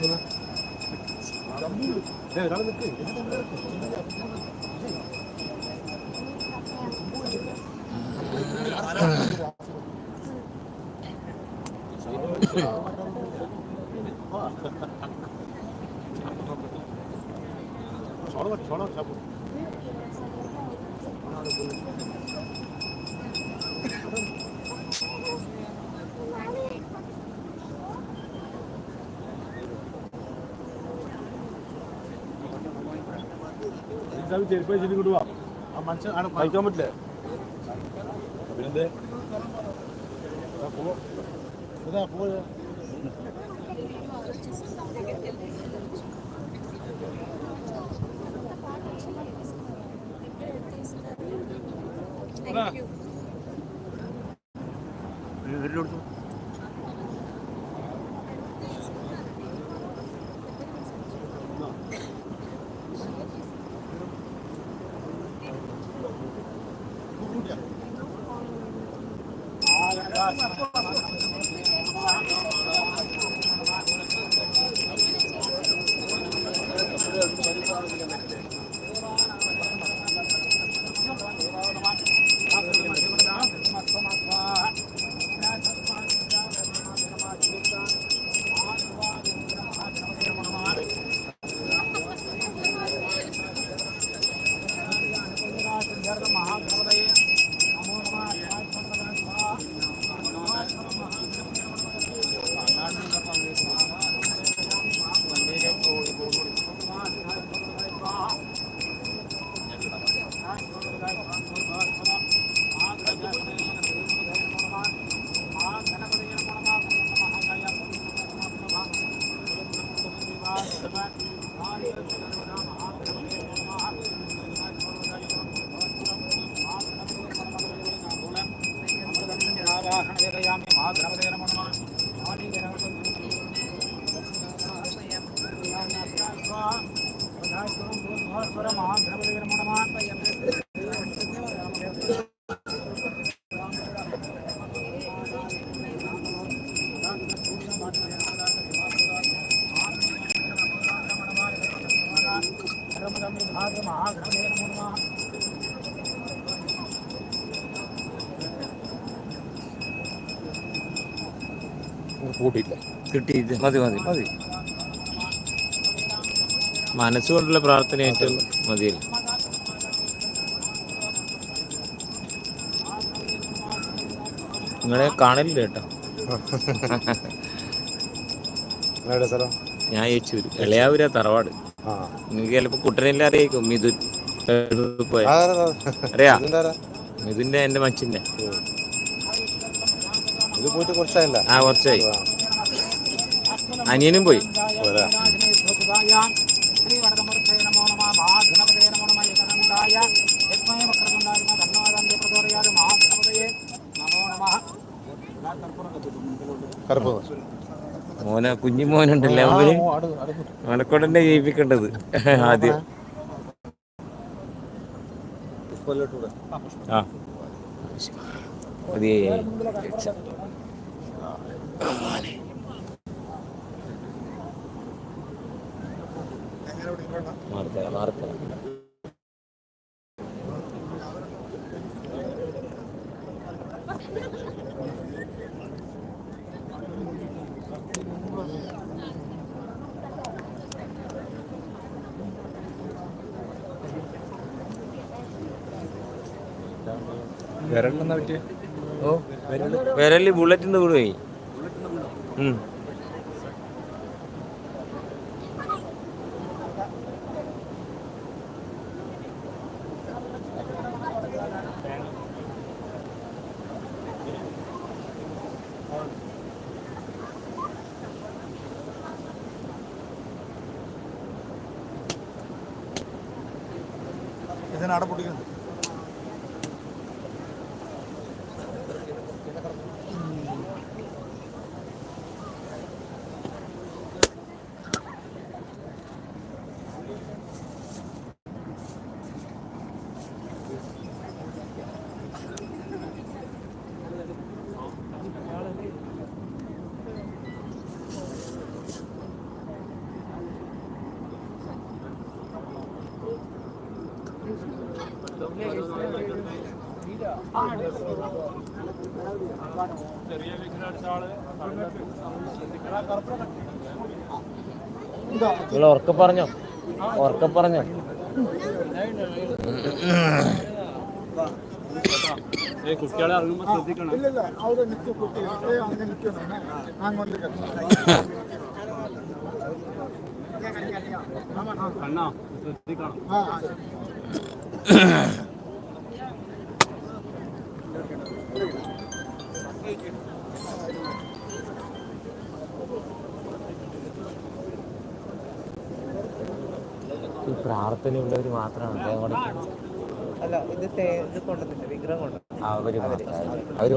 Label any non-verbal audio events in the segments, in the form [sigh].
那个？那个？那个可以，那个那个可以。嗯，那个。ചെരുപ്പ് വെച്ചിട്ട് ഇങ്ങോട്ട് വാ. ആ മനുഷ്യൻ അവിടെ കഴിക്കാൻ പറ്റില്ലേ? പിന്നെന്തേ? ഇതാ പോ. Thank abraço. കൂട്ടിയില്ല കിട്ടിയിട്ട് മതി മതി. മതി. മനസ്സുകൊണ്ടുള്ള പ്രാർത്ഥന ഏറ്റവും മതിയല്ലോ? നിങ്ങളെ കാണില്ല കേട്ടോ. സ്ഥലം? ഞാൻ യേച്ചൂര്. ഇളയാവൂര തറവാട്. ആ. നിങ്ങൾക്ക് ചിലപ്പോ കുട്ടനെല്ലാം അറിയിക്കും മിഥുൻ? അറിയാ. മിഥുന്റെ എന്റെ മച്ചിന്റെ. ഇത് പോയിട്ട് കുറച്ചായില്ല. ആ കുറച്ചായി. അനിയനും പോയി. മോനെ കുഞ്ഞു മോനുണ്ടല്ലേ അവർ മലക്കോടന്റെ ജയിപ്പിക്കേണ്ടത് ആദ്യം. ആ. മതി മാർത്തല മാർത്തല വിടുവേ പറ്റിയ? ഓ വിരൽ വിരൽ ബുള്ളറ്റിന്റെ കൂടെ പോയി. ഉം. ഇതിനവിടെ ചെറിയ നിങ്ങൾ ഉറക്ക പറഞ്ഞോ? ഉറക്ക പറഞ്ഞോ? കുട്ടികളെ ഇറങ്ങുമ്പോ ശ്രദ്ധിക്കണം. കണ്ണാ ശ്രദ്ധിക്കണം. [coughs] ഈ പ്രാർത്ഥനയുള്ളവർ മാത്രമാണ് അല്ല ഇത് ഇത് കൊണ്ടുവന്നില്ല വിഗ്രഹം അവർ മാത്രം. അവർ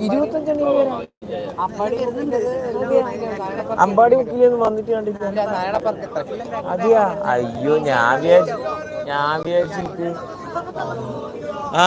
ഇരുപത്തഞ്ചെണ്ണം. അമ്പാടി അമ്പാടി മുക്കിലൊന്നും വന്നിട്ട് കണ്ടില്ല നാരായണപ്പുറത്ത് അതെയാ അയ്യോ ഞാൻ വിചാരിച്ചു ഞാൻ വിചാരിച്ചിട്ട്. ആ.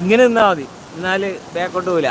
ഇങ്ങനെ നിന്നാൽ മതി. എന്നാൽ ബാക്കോട്ട് പോവില്ല.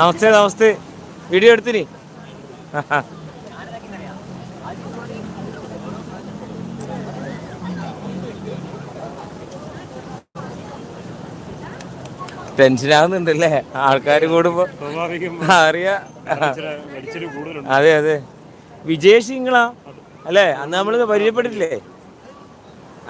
നമസ്തേ നമസ്തേ. വീഡിയോ എടുത്തിനി. ടെൻഷൻ ആവുന്നുണ്ടല്ലേ ആൾക്കാർ കൂടുമ്പോ അറിയാ. അതെ അതെ. വിജയ് സിംഗിളാ. അല്ലേ? അന്ന് നമ്മൾ പരിചയപ്പെട്ടില്ലേ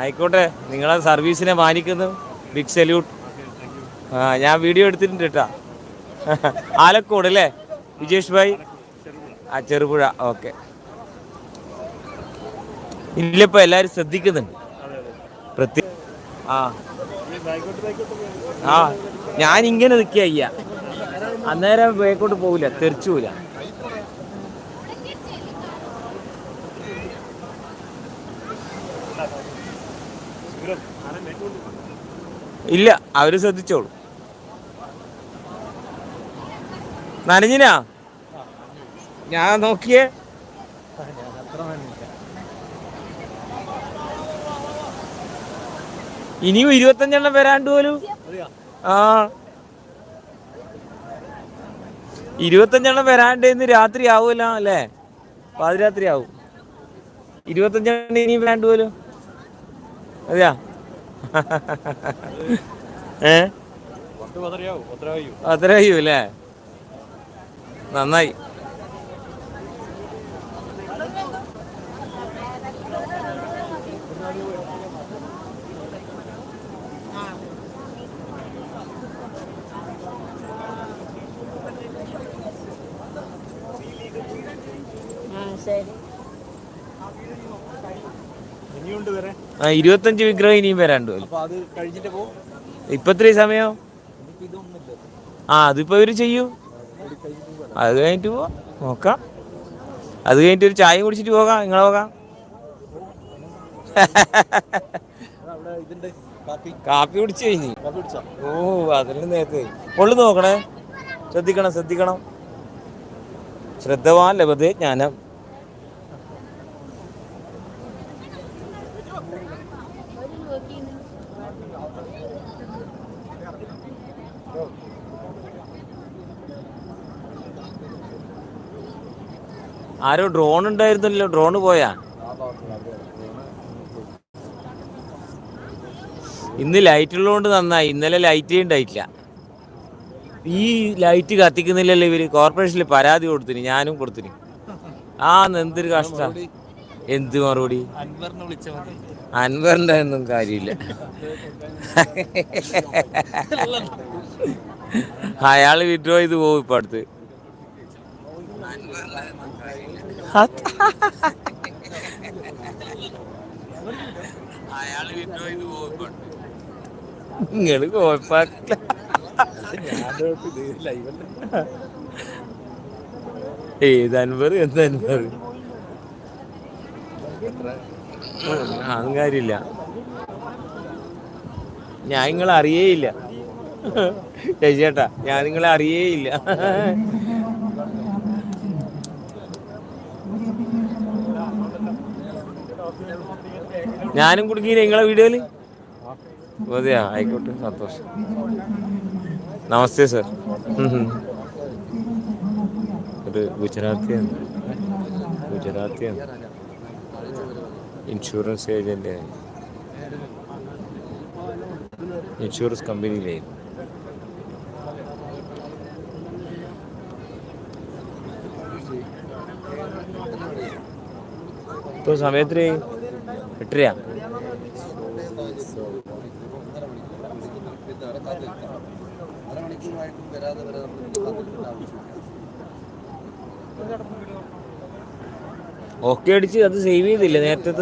ആയിക്കോട്ടെ. നിങ്ങളെ സർവീസിനെ മാനിക്കുന്നു. ബിഗ് സല്യൂട്ട് ആ ഞാൻ വീഡിയോ എടുത്തിട്ടുണ്ട് കേട്ടാ. [laughs] ആലക്കോട് അല്ലേ? വിജേഷ് ഭായ്? ആ ചെറുപുഴ. ഓക്കെ. ഇല്ലപ്പോ എല്ലാരും ശ്രദ്ധിക്കുന്നുണ്ട്. പ്രത്യേക ആ. ആ ഞാൻ ഇങ്ങനെ നിൽക്കുക അയ്യ. അന്നേരം ബേക്കോട്ട് പോവില്ല തെറിച്ചു പോല ഇല്ല അവർ ശ്രദ്ധിച്ചോളൂ. നനഞ്ഞിനാ? ഞാൻ നോക്കിയേ. ഇനിയും ഇരുപത്തഞ്ചെണ്ണം വരാണ്ട് പോലും. ആ. ഇരുപത്തഞ്ചെണ്ണം വരാണ്ട് ഇന്ന് രാത്രി ആവൂല അല്ലേ? പാതിരാത്രി ആവും. ഇരുപത്തഞ്ചെണ്ണം ഇനിയും വരാണ്ട് പോലും. അതെയാ? [laughs] ഏ? പത്ത് പതറിയാവും അത്ര കഴിയും അല്ലേ നന്നായി. ഇരുപത്തഞ്ച് വിഗ്രഹം ഇനിയും വരാണ്ട് ഇപ്പൊ ഇത്രയും സമയം? ആ അതിപ്പോ ഇവർ ചെയ്യൂ. അത് കഴിഞ്ഞിട്ട് പോവാം. നോക്കാം. അത് കഴിഞ്ഞിട്ട് ഒരു ചായ കുടിച്ചിട്ട് പോകാം. നിങ്ങളെ പോകാം. കാപ്പി കുടിച്ചു കഴിഞ്ഞ്. ഓ അതിന് നേരത്തെ. പൊള്ളു നോക്കണേ. ശ്രദ്ധിക്കണം ശ്രദ്ധിക്കണം. ശ്രദ്ധവാൻ ലഭതേ ജ്ഞാനം. ആരോ ഡ്രോൺ ഉണ്ടായിരുന്നല്ലോ ഡ്രോണ് പോയാ. ഇന്ന് ലൈറ്റ് ഉള്ളതുകൊണ്ട് നന്നായി ഇന്നലെ ലൈറ്റ് ഉണ്ടായിട്ടില്ല. ഈ ലൈറ്റ് കത്തിക്കുന്നില്ലല്ലോ ഇവർ കോർപ്പറേഷനിൽ പരാതി കൊടുത്തിന് ഞാനും കൊടുത്തിന്. ആ എന്തൊരു കഷ്ട. എന്ത് മറുപടി? അൻവറിന്റെ ഒന്നും കാര്യമില്ല. അയാൾ വിഡ്രോ ചെയ്ത് പോകും ഇപ്പൊ അടുത്ത് അയാൾ അടുത്ത്. നിങ്ങൾ കുഴപ്പമില്ല ഏത് അൻവർ? എന്ത് അൻവർ? അതും കാര്യമില്ല. ഞാൻ നിങ്ങളെ അറിയേയില്ല. ചേട്ടാ ഞാൻ നിങ്ങളെ അറിയേയില്ല. ഞാനും കുടുങ്ങിയില്ല നിങ്ങളെ വീഡിയോയിൽ അതെയാ ആയിക്കോട്ടെ സന്തോഷം. നമസ്തേ സർ. ഒരു ഗുജറാത്തിയാണ്. ഗുജറാത്തിയാണ്. Insurance agent. ഇൻഷുറൻസ് കമ്പനിയിലെ. ഇപ്പോൾ സമയത്തിന് എട്ടരയാ. ഓക്കെ അടിച്ച് അത് സേവ് ചെയ്തില്ലേ നേരത്തെ